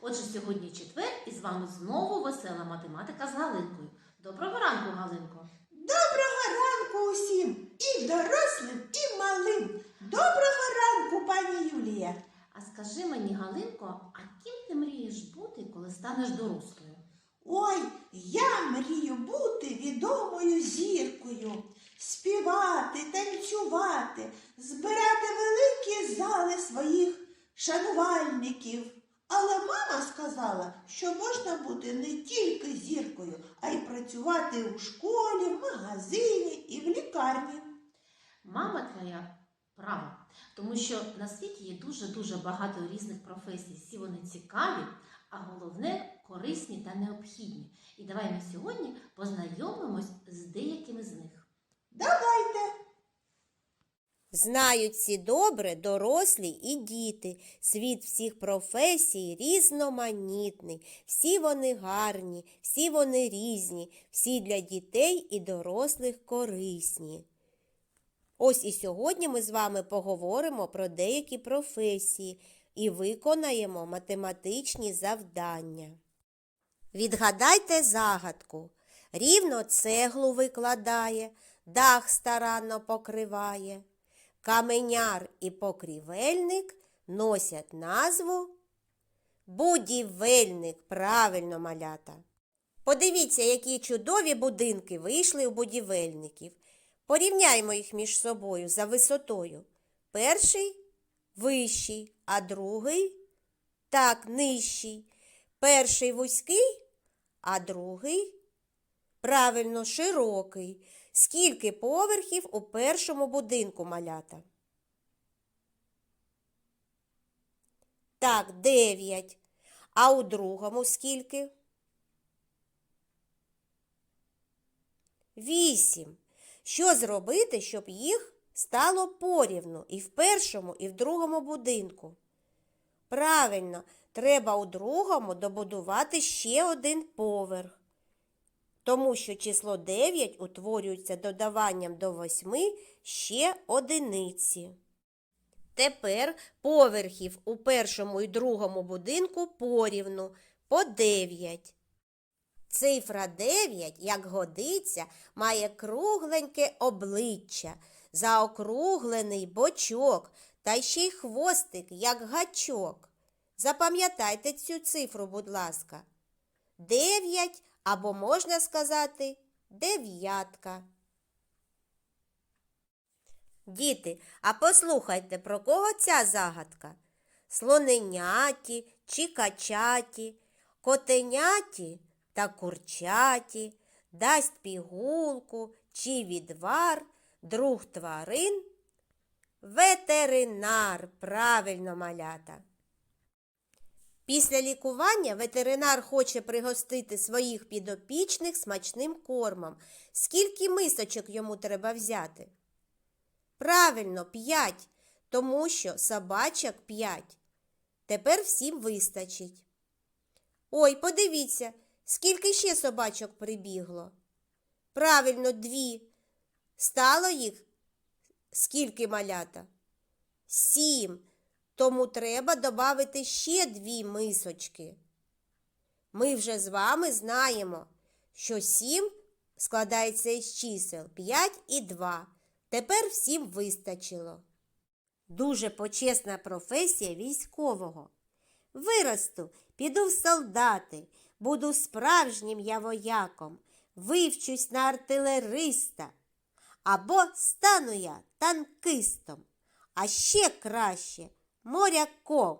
Отже, сьогодні четвер і з вами знову весела математика з Галинкою. Доброго ранку, Галинко! Доброго ранку усім, і дорослим, і малим. Доброго ранку, пані Юлія. А скажи мені, Галинко, а ким ти мрієш бути, коли станеш дорослою? Ой, я мрію бути відомою зіркою, співати, танцювати, збирати великі зали своїх шанувальників. Але мама сказала, що можна бути не тільки зіркою, а й працювати у школі, в магазині і в лікарні. Мама твоя права, тому що на світі є дуже-дуже багато різних професій. Всі вони цікаві, а головне корисні та необхідні. І давай ми сьогодні познайомимось з деякими з них. Давайте. Знають всі добре дорослі і діти. Світ всіх професій різноманітний. Всі вони гарні, всі вони різні, всі для дітей і дорослих корисні. Ось і сьогодні ми з вами поговоримо про деякі професії і виконаємо математичні завдання. Відгадайте загадку. Рівно цеглу викладає, дах старанно покриває. Каменяр і покрівельник носять назву Будівельник. Правильно малята. Подивіться, які чудові будинки вийшли у будівельників. Порівняймо їх між собою за висотою. Перший вищий, а другий так нижчий. Перший вузький, а другий правильно широкий. Скільки поверхів у першому будинку малята? Так, дев'ять. А у другому скільки? Вісім. Що зробити, щоб їх стало порівну і в першому, і в другому будинку? Правильно, треба у другому добудувати ще один поверх. Тому що число 9 утворюється додаванням до 8 ще одиниці. Тепер поверхів у першому і другому будинку порівну по 9. Цифра 9, як годиться, має кругленьке обличчя, заокруглений бочок та ще й хвостик, як гачок. Запам'ятайте цю цифру, будь ласка. 9 або можна сказати дев'ятка. Діти, а послухайте, про кого ця загадка? Слоненяті чи качаті, котеняті та курчаті, дасть пігулку чи відвар, друг тварин, ветеринар, правильно малята. Після лікування ветеринар хоче пригостити своїх підопічних смачним кормом. Скільки мисочок йому треба взяти? Правильно, п'ять, тому що собачок п'ять. Тепер всім вистачить. Ой, подивіться, скільки ще собачок прибігло. Правильно, дві. Стало їх скільки малята? Сім. Тому треба додати ще дві мисочки. Ми вже з вами знаємо, що 7 складається із чисел 5 і 2. Тепер всім вистачило. Дуже почесна професія військового. Виросту, піду в солдати, буду справжнім я вояком, вивчусь на артилериста. Або стану я танкистом, а ще краще моряком.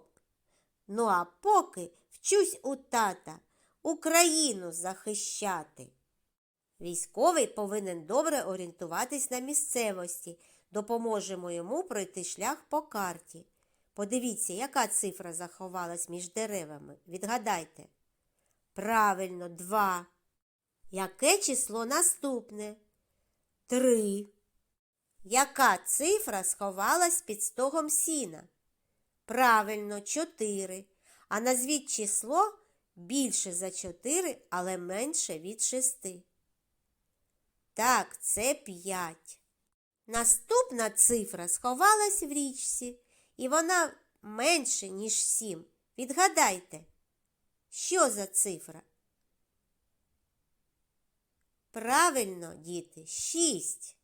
Ну а поки вчусь у тата Україну захищати. Військовий повинен добре орієнтуватись на місцевості. Допоможемо йому пройти шлях по карті. Подивіться, яка цифра заховалась між деревами. Відгадайте. Правильно, два. Яке число наступне? Три. Яка цифра сховалась під стогом сіна? Правильно, 4. А назвіть число більше за 4, але менше від 6. Так, це 5. Наступна цифра сховалась в річці. і вона менше, ніж 7. Відгадайте, що за цифра? Правильно, діти, 6.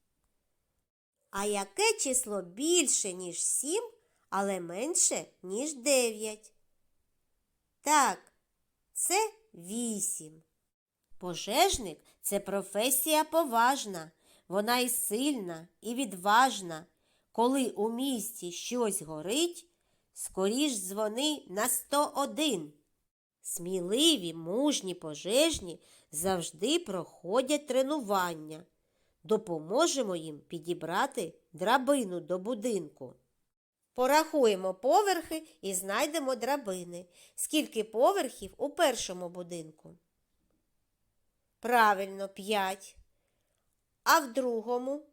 А яке число більше, ніж 7, але менше, ніж 9? Так, це 8. Пожежник це професія поважна. Вона і сильна, і відважна. Коли у місті щось горить, скоріш дзвони на 101. Сміливі, мужні пожежні завжди проходять тренування. Допоможемо їм підібрати драбину до будинку. Порахуємо поверхи і знайдемо драбини. Скільки поверхів у першому будинку? Правильно, 5. А в другому?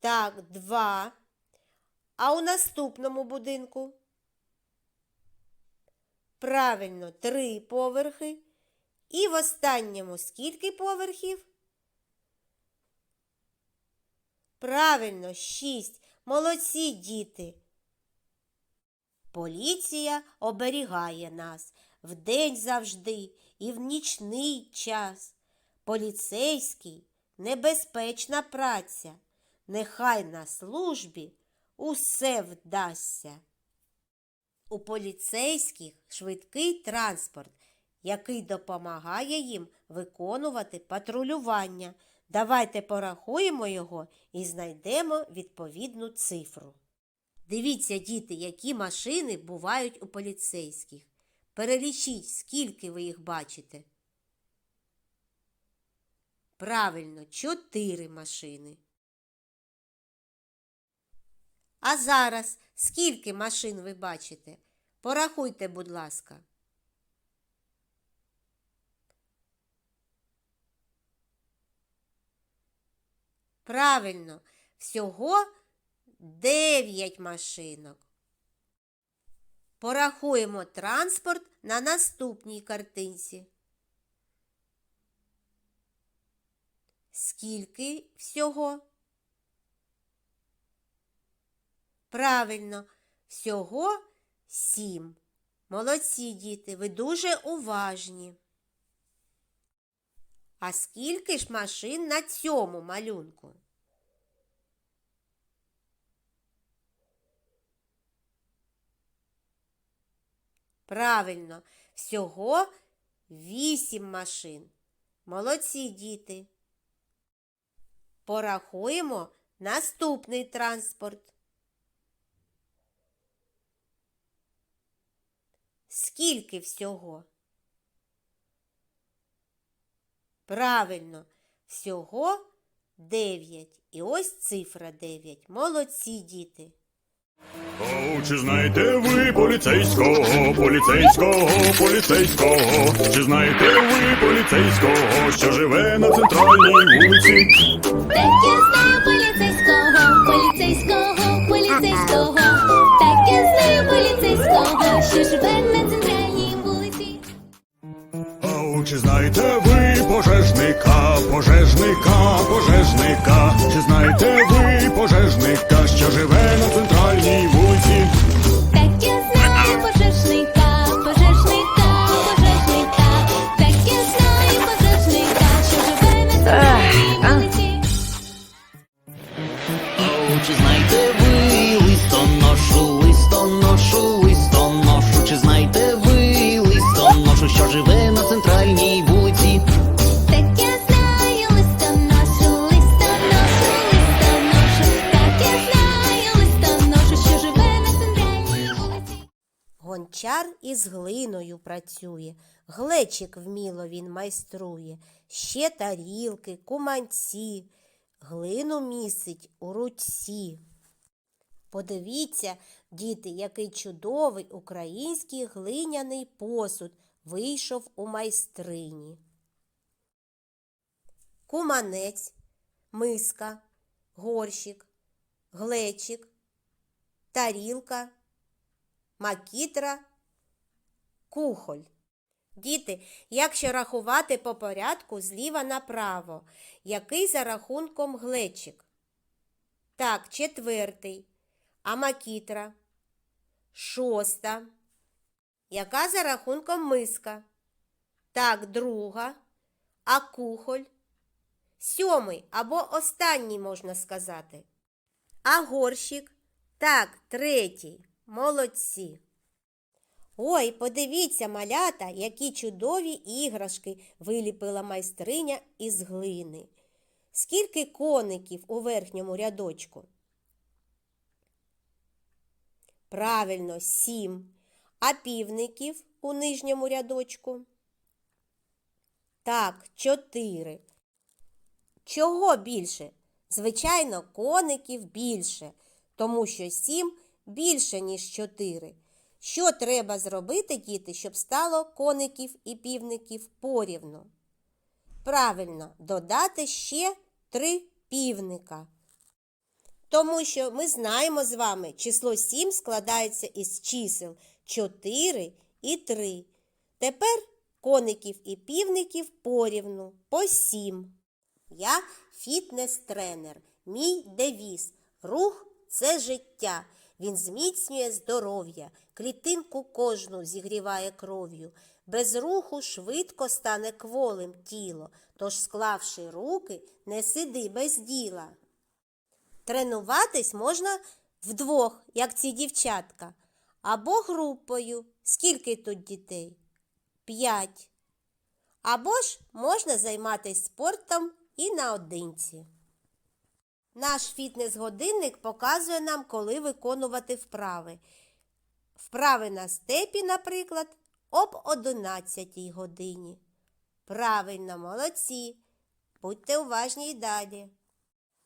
Так, 2. А у наступному будинку? Правильно, 3 поверхи. І в останньому скільки поверхів? Правильно, 6. Молодці діти. Поліція оберігає нас вдень завжди і в нічний час. Поліцейський небезпечна праця. Нехай на службі усе вдасться. У поліцейських швидкий транспорт, який допомагає їм виконувати патрулювання. Давайте порахуємо його і знайдемо відповідну цифру. Дивіться, діти, які машини бувають у поліцейських. Перелічіть, скільки ви їх бачите. Правильно, чотири машини. А зараз скільки машин ви бачите? Порахуйте, будь ласка. Правильно, всього дев'ять машинок. Порахуємо транспорт на наступній картинці. Скільки всього? Правильно, всього сім. Молодці діти, ви дуже уважні. А скільки ж машин на цьому малюнку? Правильно, всього вісім машин. Молодці діти. Порахуємо наступний транспорт. Скільки всього? Правильно, всього дев'ять. І ось цифра дев'ять. Молодці діти. О, чи знаєте ви поліцейського, поліцейського, поліцейського? Чи знаєте ви поліцейського, що живе на центральній вулиці? Так я знаю поліцейського, поліцейського, поліцейського. Так я знаю поліцейського, що живе на центральній вулиці. О, чи знаєте ви пожежника, пожежника? Чи знаєте ви пожежника, що живе на центральній Гончар із глиною працює, глечик вміло він майструє, ще тарілки, куманці, глину місить у руці. Подивіться, діти, який чудовий український глиняний посуд вийшов у майстрині. Куманець, миска, горщик, глечик, тарілка, макітра, кухоль. Діти, якщо рахувати по порядку зліва направо, який за рахунком глечик? Так, четвертий. а макітра? Шоста. Яка за рахунком миска? Так, друга. А кухоль? Сьомий або останній, можна сказати. А горщик? Так, третій. Молодці. Ой, подивіться, малята, які чудові іграшки виліпила майстриня із глини. Скільки коників у верхньому рядочку? Правильно, сім. А півників у нижньому рядочку? Так, чотири. Чого більше? Звичайно, коників більше, тому що сім більше, ніж чотири. Що треба зробити, діти, щоб стало коників і півників порівну? Правильно, додати ще три півника. Тому що ми знаємо з вами, число 7 складається із чисел 4 і 3. Тепер коників і півників порівну по 7. Я фітнес-тренер. Мій девіз. Рух це життя. Він зміцнює здоров'я, клітинку кожну зігріває кров'ю. Без руху швидко стане кволим тіло, тож, склавши руки, не сиди без діла. Тренуватись можна вдвох, як ці дівчатка, або групою. Скільки тут дітей? П'ять. Або ж можна займатися спортом і наодинці. Наш фітнес-годинник показує нам, коли виконувати вправи. Вправи на степі, наприклад, об 11 годині. Правильно, молодці. Будьте уважні й далі.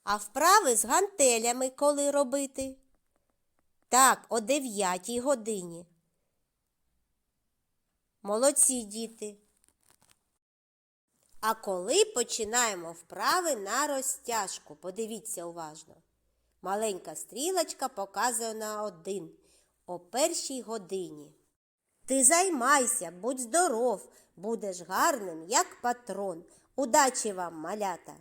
А вправи з гантелями коли робити? Так, о 9 годині. Молодці діти. А коли починаємо вправи на розтяжку? Подивіться уважно. Маленька стрілочка показує на один о першій годині. Ти займайся, будь здоров, будеш гарним, як патрон. Удачі вам, малята!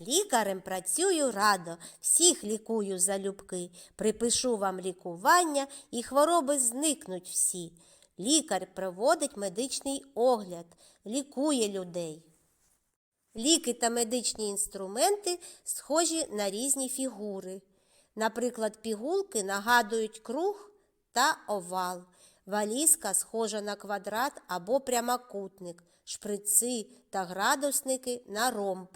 Лікарем працюю радо, всіх лікую залюбки, припишу вам лікування і хвороби зникнуть всі. Лікар проводить медичний огляд, лікує людей. Ліки та медичні інструменти схожі на різні фігури. Наприклад, пігулки нагадують круг та овал, валізка схожа на квадрат або прямокутник, шприци та градусники на ромб.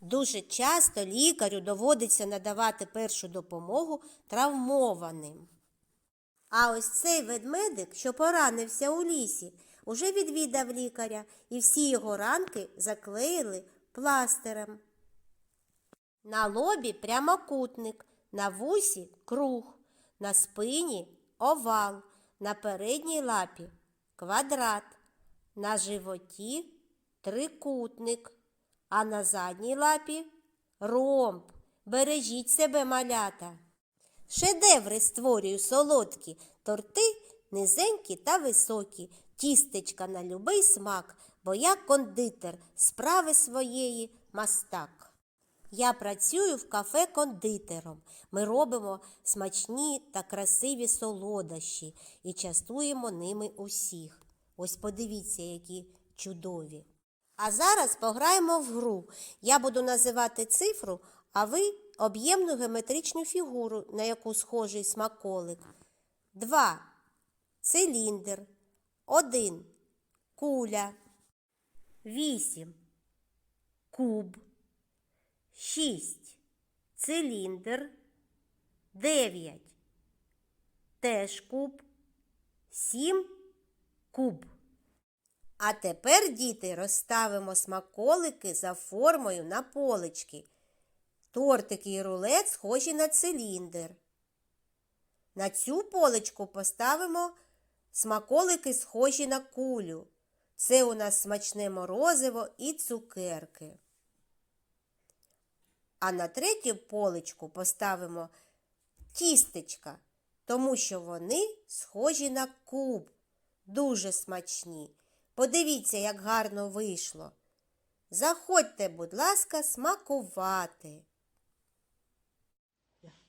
Дуже часто лікарю доводиться надавати першу допомогу травмованим. А ось цей ведмедик, що поранився у лісі, уже відвідав лікаря, і всі його ранки заклеїли пластирем. На лобі прямокутник, на вусі круг, на спині овал, на передній лапі квадрат, на животі трикутник, а на задній лапі ромб. Бережіть себе, малята. Шедеври створюю солодкі, торти низенькі та високі, тістечка на любий смак, бо я кондитер справи своєї мастак. Я працюю в кафе кондитером. Ми робимо смачні та красиві солодощі і частуємо ними усіх. Ось подивіться, які чудові. А зараз пограємо в гру. Я буду називати цифру, а ви об'ємну геометричну фігуру, на яку схожий смаколик. Два. Циліндр. Один. Куля. Вісім. Куб. Шість. Циліндр. Дев'ять. Теж куб. Сім. Куб. А тепер, діти, розставимо смаколики за формою на полички. Тортики і рулет схожі на циліндр. На цю поличку поставимо смаколики схожі на кулю. Це у нас смачне морозиво і цукерки. А на третю поличку поставимо тістечка, тому що вони схожі на куб, дуже смачні. Подивіться, як гарно вийшло. Заходьте, будь ласка, смакувати.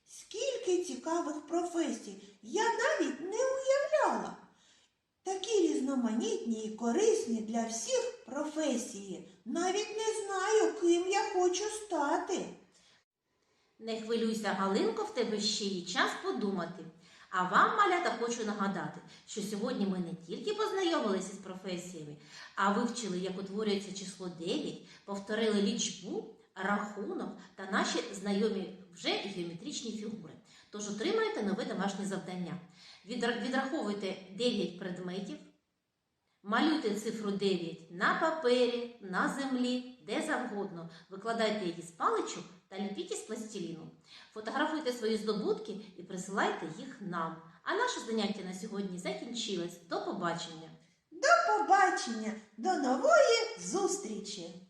Скільки цікавих професій я навіть не уявляла. Такі різноманітні і корисні для всіх професії. Навіть не знаю, ким я хочу стати. Не хвилюйся, Галинко, в тебе ще є час подумати. А вам, малята, хочу нагадати, що сьогодні ми не тільки познайомилися з професіями, а вивчили, як утворюється число 9, повторили лічбу, рахунок та наші знайомі вже геометричні фігури. Тож отримаєте нове домашнє завдання. Відраховуйте 9 предметів, малюйте цифру 9 на папері, на землі, де завгодно. Викладайте її з паличок та ліпіть із пластиліну. Фотографуйте свої здобутки і присилайте їх нам. А наше заняття на сьогодні закінчилось. До побачення! До побачення, до нової зустрічі!